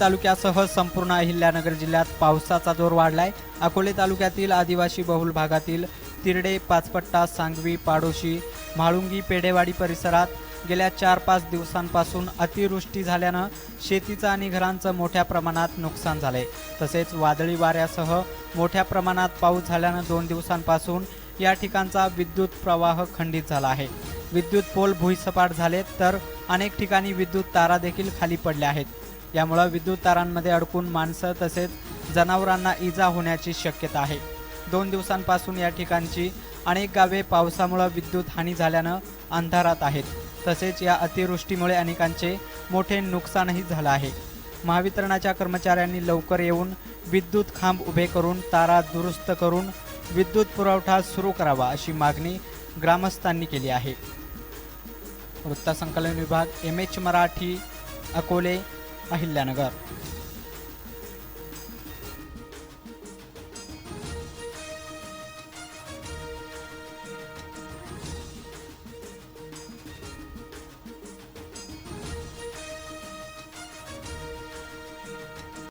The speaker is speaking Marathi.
तालुक्यासह संपूर्ण अहिल्यानगर जिल्ह्यात पावसाचा जोर वाढलाय. अकोले तालुक्यातील आदिवासी बहुल भागातील तिरडे पाचपट्टा सांगवी पाडोशी म्हाळुंगी पेडेवाडी परिसरात गेल्या चार पाच दिवसांपासून अतिवृष्टी झाल्यानं शेतीचं आणि घरांचं मोठ्या प्रमाणात नुकसान झालंय. तसेच वादळी वाऱ्यासह मोठ्या प्रमाणात पाऊस झाल्यानं दोन दिवसांपासून या ठिकाणचा विद्युत प्रवाह खंडित झाला आहे. विद्युत पोल भुईसपाट झालेत तर अनेक ठिकाणी विद्युत तारा देखील खाली पडल्या आहेत. यामुळं विद्युत तारांमध्ये अडकून माणसं तसेच जनावरांना इजा होण्याची शक्यता आहे. दोन दिवसांपासून या ठिकाणची अनेक गावे पावसामुळं विद्युत हानी झाल्यानं अंधारात आहेत. तसेच या अतिवृष्टीमुळे अनेकांचे मोठे नुकसानही झालं आहे. महावितरणाच्या कर्मचाऱ्यांनी लवकर येऊन विद्युत खांब उभे करून तारा दुरुस्त करून विद्युत पुरवठा सुरू करावा अशी मागणी ग्रामस्थांनी केली आहे. वृत्तसंकलन विभाग एम एच मराठी अकोले अहिल्यानगर.